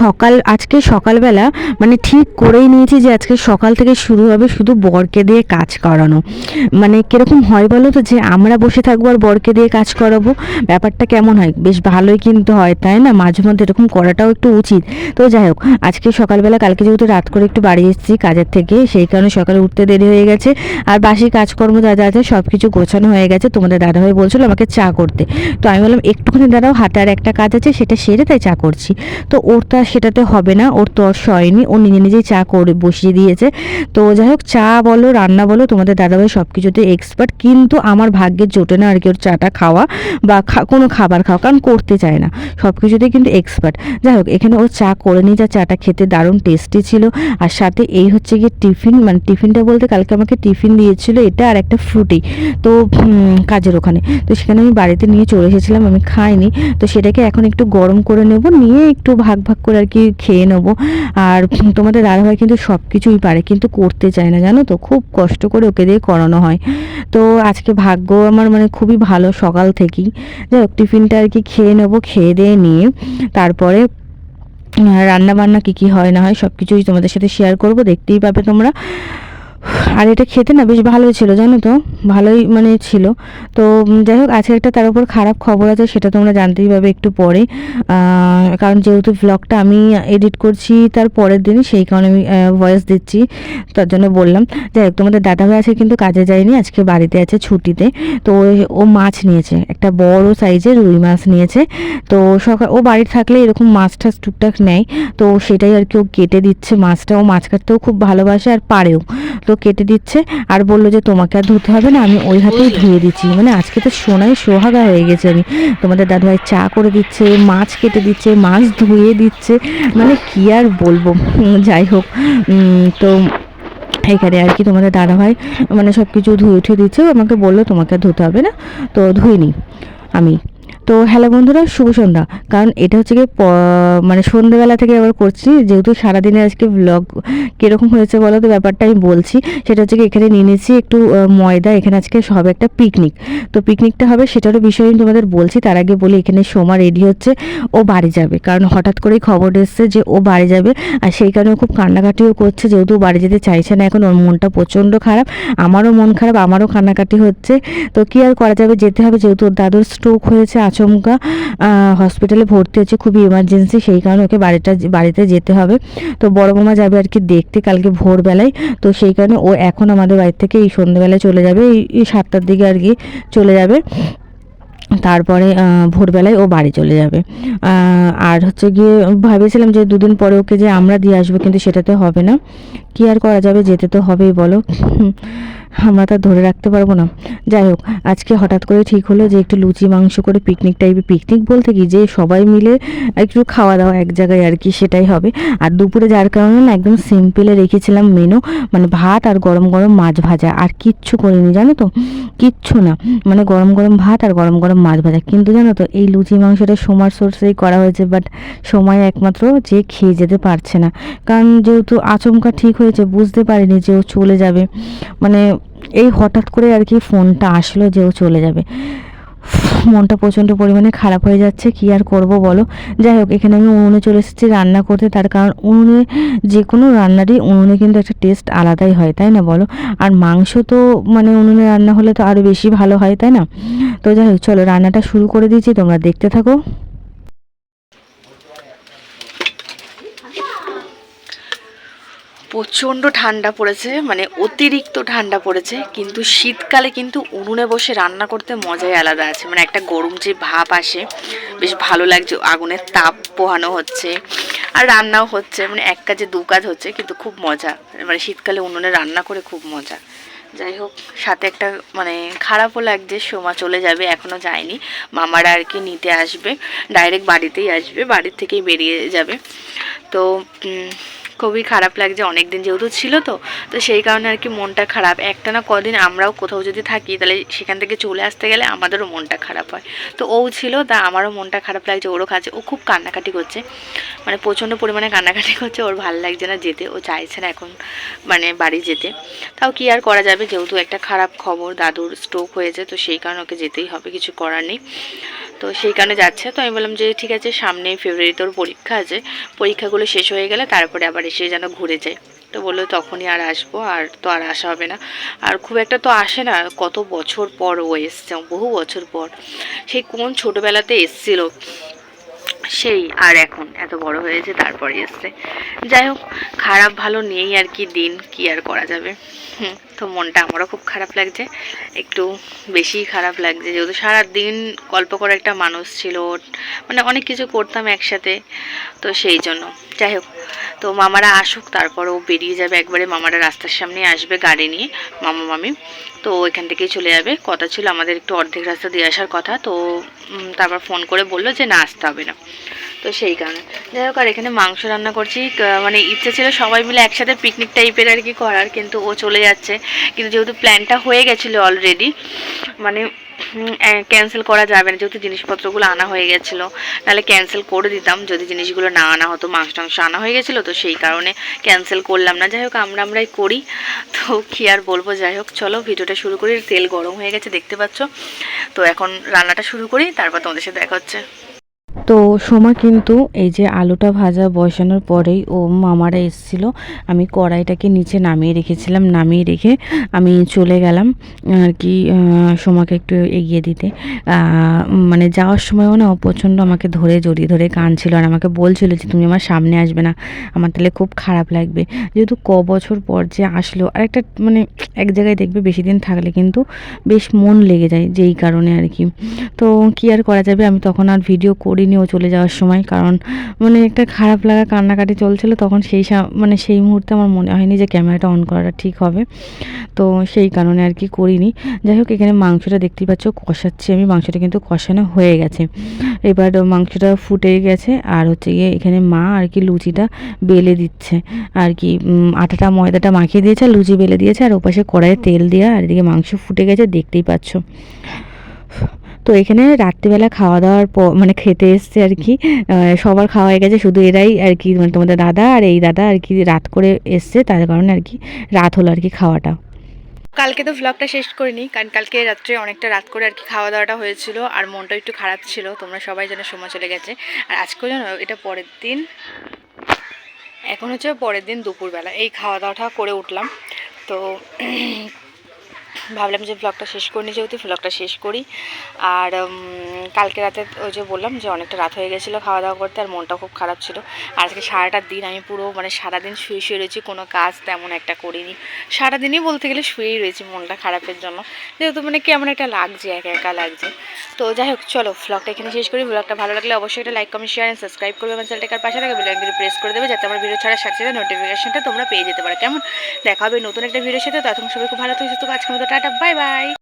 সকাল, আজকে সকালবেলা মানে ঠিক করেই নিয়েছি যে আজকে সকাল থেকে শুরু হবে শুধু বরকে দিয়ে কাজ করানো। মানে কীরকম হয় বলো তো যে আমরা বসে থাকব আর বরকে দিয়ে কাজ করাবো? ব্যাপারটা কেমন হয়? বেশ ভালোই কিন্তু হয়, তাই না? মাঝে মধ্যে এরকম করাটাও একটু উচিত। তো যাই হোক, আজকে সকালবেলা, কালকে যেহেতু রাত করে একটু বাড়ি এসেছি কাজের থেকে, সেই কারণে সকালে উঠতে দেরি হয়ে গেছে। আর বাসি কাজকর্ম যা যা আছে সব কিছু গোছানো হয়ে গেছে। তোমাদের দাদাভাই বলছিল আমাকে চা করতে। তো আমি বললাম, একটুখানি দাঁড়াও, হাতে আর একটা কাজ আছে, সেটা সেরে তাই চা করছি। তো ওর তো আর সেটাতে হবে না, ওর তর সয়নি ও নিজে নিজেই চা করে বসিয়ে দিয়েছে। তো যাই হোক চা বলো, রান্না বলো, তোমাদের দাদাভাই সব কিছুতে এক্সপার্ট কিন্তু আমার ভাগ্যের জোটে না আর কি ওর চাটা খাওয়া বা কোনো খাবার খাওয়া, কারণ করতে চায় না। সব কিছুতে কিন্তু এক্সপার্ট যাই হোক এখানে ও চা করে নিয়ে যা, চাটা খেতে দারুণ টেস্টি ছিল। আর সাথে এই হচ্ছে গিয়ে টিফিন মানে টিফিনটা বলতে কালকে আমাকে টিফিন দিয়েছিল, এটা আর একটা ফ্রুটি। তো কাজের ওখানে। তো সেখানে আমি বাড়িতে নিয়ে চলে এসেছিলাম, আমি খাইনি। তো সেটাকে এখন একটু গরম করে নেব, নিয়ে একটু ভাগ ভাগ করে আর কি খেয়ে নেব। আর তোমাদের দাদাভাই কিন্তু সব কিছুই পারে, কিন্তু করতে চায় না, জানো তো? খুব কষ্ট করে ওকে দিয়ে করানো হয়। তো আজকে ভাগ্য আমার মানে খুবই ভালো সকাল থেকেই। যাই হোক, টিফিনটা আর কি খেয়ে নেব, খেয়ে দিয়ে নিয়ে তারপরে রান্না বান্না কী কী হয় না হয় সব কিছুই তোমাদের সাথে শেয়ার করব। দেখতেই পাবে তোমরা। আর এটা খেতে না বেশ ভালোই ছিল, জানো তো? ভালোই মানে ছিল। তো যাই হোক, আজকে একটা তার উপর খারাপ খবর আছে, সেটা তোমরা জানতেই পাবে একটু পরে। কারণ যেহেতু ব্লগটা আমি এডিট করছি তার পরের দিনই, সেই কারণে আমি ভয়েস দিচ্ছি, তার জন্য বললাম। যাই হোক, তোমাদের দাদা দাদাভাই আছে কিন্তু কাজে যায়নি, আজকে বাড়িতে আছে ছুটিতে। তো ও- মাছ নিয়েছে, একটা বড় সাইজের রুই মাছ নিয়েছে। তো সকাল, ও বাড়ি থাকলে এরকম মাছ টাছ টুকটাক নেয়। তো সেটাই আর কি ও কেটে দিচ্ছে মাছটা। ও মাছ কাটতেও খুব ভালোবাসে আর পারেও। কেটে দিচ্ছে আর বলল যে তোমাকে আর ধুতে হবে না আমি ওই হাতেই ধুয়ে দিচ্ছি। মানে আজকে তো সোনাই সোহাগা হয়ে গেছে আমি। তোমাদের দাদাভাই চা করে দিচ্ছে মাছ কেটে দিচ্ছে মাছ ধুয়ে দিচ্ছে। মানে কি আর বলব? যাই হোক। তো এখানে আর কি তোমাদের দাদাভাই মানে সব কিছু ধুয়ে উঠে দিচ্ছে। আমাকে বলল তোমাকে আর ধুতে হবে না। তো ধুইনি আমি। তো হ্যালো বন্ধুরা, শুভ সন্ধ্যা। কারণ এটা হচ্ছে কি মানে সন্ধ্যেবেলা থেকে আবার করছি, যেহেতু সারাদিনে আজকে ব্লগ কীরকম হয়েছে বলো তো, ব্যাপারটা আমি বলছি। সেটা হচ্ছে কি এখানে নিয়ে নিয়েছি একটু ময়দা, এখানে আজকে হবে একটা পিকনিক তো পিকনিকটা হবে সেটারও বিষয়ে আমি তোমাদের বলছি, তার আগে বলি এখানে সোমা রেডি হচ্ছে, ও বাড়ি যাবে। কারণ হঠাৎ করেই খবর এসছে যে ও বাড়ি যাবে, আর সেই কারণে খুব কান্নাকাটিও করছে, যেহেতু বাড়ি যেতে চাইছে না এখন, ওর মনটা প্রচণ্ড খারাপ, আমারও মন খারাপ, আমারও কান্নাকাটি হচ্ছে। তো কি আর করা যাবে, যেতে হবে, যেহেতু ওর দাদুর স্ট্রোক হয়েছে আচমকা হসপিটালে ভর্তি হচ্ছে খুবই এমার্জেন্সি সেই কারণে ওকে বাড়িটা, বাড়িতে যেতে হবে। তো বড় মামা যাবে আর কি দেখতে কালকে ভোরবেলায়। তো সেই কারণে ও এখন আমাদের বাড়ি থেকে এই সন্ধ্যেবেলায় চলে যাবে। এই সাতটার দিকে আর কি চলে যাবে। তারপরে ভোরবেলায় ও বাড়ি চলে যাবে। আর হচ্ছে গিয়ে ভেবেছিলাম যে দুদিন পরে ওকে যে আমরা দিয়ে আসব, কিন্তু সেটাতে হবে না। কি আর করা যাবে? যেতে তো হবেই, বলো। আমরা তো ধরে রাখতে পারব না। যাই হোক, আজকে হঠাৎ করে ঠিক হলো যে একটু লুচি, মাংস করে পিকনিক টাইপের পিকনিক বলতে কি, যে সবাই মিলে একটু খাওয়া দাওয়া এক জায়গায় আর কি, সেটাই হবে। আর দুপুরে যার কারণে না একদম সিম্পলে রেখেছিলাম মেনু মানে ভাত আর গরম গরম মাছ ভাজা। আর কিচ্ছু করিনি, জানো তো? কিচ্ছু না। মানে গরম গরম ভাত আর গরম গরম মাছ ভাজা। কিন্তু জানো তো, এই লুচি, মাংসটা সোমার সোর্সেই করা হয়েছে বাট সময় একমাত্র যে খেয়ে যেতে পারছে না। কারণ যেহেতু আচমকা ঠিক হয়েছে, বুঝতে পারিনি যে ও চলে যাবে। মানে এই হঠাৎ করে আর কি ফোনটা আসলো যে ও চলে যাবে। মনটা প্রচণ্ড পরিমাণে খারাপ হয়ে যাচ্ছে, কি আর করব বলো? যাই হোক, এখানে আমি উনুনে চলে এসেছি রান্না করতে, তার কারণ উনুনে যে কোনো রান্নারই উনুনে কিন্তু একটা টেস্ট আলাদাই হয়, তাই না বলো? আর মাংস তো মানে উনুনে রান্না হলে তো আরও বেশি ভালো হয়, তাই না? তো যাই হোক, চলো রান্নাটা শুরু করে দিয়েছি, তোমরা দেখতে থাকো। প্রচণ্ড ঠান্ডা পড়েছে মানে অতিরিক্ত ঠান্ডা পড়েছে, কিন্তু শীতকালে কিন্তু উনুনে বসে রান্না করতে মজাই আলাদা আছে। মানে একটা গরম যে ভাব আসে, বেশ ভালো লাগছে আগুনের তাপ পোহানো হচ্ছে, আর রান্নাও হচ্ছে মানে এক কাজে দু কাজ হচ্ছে, কিন্তু খুব মজা। মানে শীতকালে উনুনে রান্না করে খুব মজা। যাই হোক, সাথে একটা মানে খারাপও লাগছে, সোমা চলে যাবে এখনও যায়নি। মামারা আর কি নিতে আসবে, ডাইরেক্ট বাড়িতেই আসবে, বাড়ির থেকেই বেরিয়ে যাবে। তো খুবই খারাপ লাগছে অনেক দিন যেহেতু ছিল তো তো সেই কারণে আর কি মনটা খারাপ। একটা না কদিন আমরাও কোথাও যদি থাকি, তাহলে সেখান থেকে চলে আসতে গেলে আমাদেরও মনটা খারাপ হয়। তো ও ছিল, তা আমারও মনটা খারাপ লাগছে, ওরও খাচ্ছে, ও খুব কান্নাকাটি করছে। মানে প্রচণ্ড পরিমাণে কান্নাকাটি করছে, ওর ভালো লাগছে না যেতে, ও চাইছে না এখন মানে বাড়ি যেতে। তাও কি আর করা যাবে, যেহেতু একটা খারাপ খবর, দাদুর স্ট্রোক হয়েছে, তো সেই কারণে ওকে যেতেই হবে, কিছু করার নেই। তো সেই কারণে যাচ্ছে, তো আমি বললাম যে, ঠিক আছে সামনে ফেব্রুয়ারিতে ওর পরীক্ষা আছে। পরীক্ষাগুলো শেষ হয়ে গেলে, তারপরে আবার এসে যেন ঘুরে যায়। তো বলল, তখনই আর আসব, আর তো আর আসা হবে না। আর খুব একটা তো আসে না, কত বছর পর ও এসছে, বহু বছর পর। সেই কোন ছোটোবেলাতে এসছিল? সেই আর এখন, এত বড় হয়েছে, তারপরে এসছে। যাই হোক, খারাপ ভালো নেই আর কি, দিন কি আর করা যাবে। তো মনটা আমারও খুব খারাপ লাগছে। একটু বেশি খারাপ লাগছে। যেহেতু সারা দিন গল্প করা একটা মানুষ ছিল মানে অনেক কিছু করতাম একসাথে, তো সেই জন্য। যাই হোক, তো মামারা আসুক তারপর ও বেরিয়ে যাবে একবারে। মামারা রাস্তার সামনে আসবে গাড়ি নিয়ে, মামা মামি। তো ওইখান থেকেই চলে যাবে। কথা ছিল আমাদের একটু অর্ধেক রাস্তা দিয়ে আসার কথা, তো তারপর ফোন করে বলল যে, না, আসতে হবে না। তো সেই কারণে। যাই হোক, আর এখানে মাংস রান্না করছি। মানে ইচ্ছে ছিল সবাই মিলে একসাথে পিকনিক টাইপের আর কি করার, কিন্তু ও চলে যাচ্ছে। কিন্তু যেহেতু প্ল্যানটা হয়ে গেছিল অলরেডি মানে ক্যান্সেল করা যাবে না। যেহেতু জিনিসপত্রগুলো আনা হয়ে গেছিল নাহলে ক্যান্সেল করে দিতাম। যদি জিনিসগুলো না আনা হতো, মাংস টাংস আনা হয়ে গেছিল, তো সেই কারণে ক্যান্সেল করলাম না। যাই হোক, আমরা আমরাই করি। তো কী আর বলব, যাই হোক, চলো ভিডিওটা শুরু করি। তেল গরম হয়ে গেছে, দেখতে পাচ্ছ। তো এখন রান্নাটা শুরু করি, তারপর তোমাদের সাথে দেখা হচ্ছে। তো সোমা কিন্তু এই যে আলুটা ভাজা বসানোর পরেই ও মামারা এসেছিল, আমি কড়াইটাকে নিচে নামিয়ে রেখেছিলাম, নামিয়ে রেখে আমি চলে গেলাম আর কি সোমাকে একটু এগিয়ে দিতে। মানে যাওয়ার সময়ও না ও প্রচণ্ড আমাকে ধরে জড়িয়ে ধরে কাঁদছিল আর আমাকে বলছিল যে, তুমি আমার সামনে আসবে না, আমার তাহলে খুব খারাপ লাগবে। যেহেতু ক বছর পর যে আসলো, আর একটা মানে এক জায়গায় দেখবে বেশি দিন থাকলে কিন্তু বেশ মন লেগে যায় যেই কারণে আর কি। তো কি আর করা যাবে? আমি তখন আর ভিডিও করিনি ও চলে যাওয়ার সময়। কারণ মানে একটা খারাপ লাগা কান্নাকাটি চলছিল, তখন সেই মানে সেই মুহূর্তে আমার মনে হয়নি যে ক্যামেরাটা অন করাটা ঠিক হবে। তো সেই কারণে আর কি করিনি। যাই হোক, এখানে মাংসটা দেখতেই পাচ্ছ কষাচ্ছি আমি। মাংসটা কিন্তু কষানো হয়ে গেছে। এবার মাংসটা ফুটে গেছে আর হচ্ছে গিয়ে এখানে মা আর কি লুচিটা বেলে দিচ্ছে। আর কি আটাটা, ময়দাটা মাখিয়ে দিয়েছে লুচি বেলে দিয়েছে। আর ওপাশে কড়াইয়ে তেল দেওয়া আর এদিকে মাংস ফুটে গেছে, দেখতেই পাচ্ছ। তো এখানে রাত্রিবেলা খাওয়া দাওয়ার পর মানে খেতে এসছে আর কি। সবার খাওয়া হয়ে গেছে, শুধু এরাই আর কি মানে তোমাদের দাদা আর এই দাদা আর কি রাত করে এসছে, তার কারণে আর কি রাত হলো আর কি খাওয়াটা। কালকে তো ভ্লগটা শেষ করিনি, কারণ কালকে রাত্রে অনেকটা রাত করে আর কি খাওয়া দাওয়াটা হয়েছিল, আর মনটা একটু খারাপ ছিল, তোমরা সবাই যেন সময় চলে গেছে। আর আজকেও জানো এটা পরের দিন, এখন হচ্ছে পরের দিন দুপুরবেলা, এই খাওয়া দাওয়াটা করে উঠলাম। তো ভাবলাম যে ব্লগটা শেষ করিনি, যেহেতু ব্লগটা শেষ করি। আর কালকে রাতে ওই যে বললাম যে অনেকটা রাত হয়ে গেছিল খাওয়া দাওয়া করতে, আর মনটা খুব খারাপ ছিল। আর আজকে সারাটা দিন আমি পুরো মানে সারাদিন শুয়ে শুয়ে রয়েছি, কোনো কাজ তেমন একটা করিনি। সারাদিনই বলতে গেলে শুয়েই রয়েছি মনটা খারাপের জন্য। যেহেতু মানে কেমন একটা লাগছে, একা একা লাগছে। তো যাই হোক, চলো ব্লগটা এখানে শেষ করি। ব্লগটা ভালো লাগলে অবশ্যই একটা like comment share and subscribe করবে আমার চ্যানেলটার পাশে থাকে বেলাইকনটি প্রেস করে দেবে যাতে আমার ভিডিও ছাড়ার সাথে সাথে নোটিফিকেশনটা তোমরা পেয়ে যেতে পারো। কেমন? দেখা হবে নতুন একটা ভিডিওর সাথে। তখন সবাই খুব ভালো থেকে, সুস্থ আজকের মতো টাটা বাই বাই।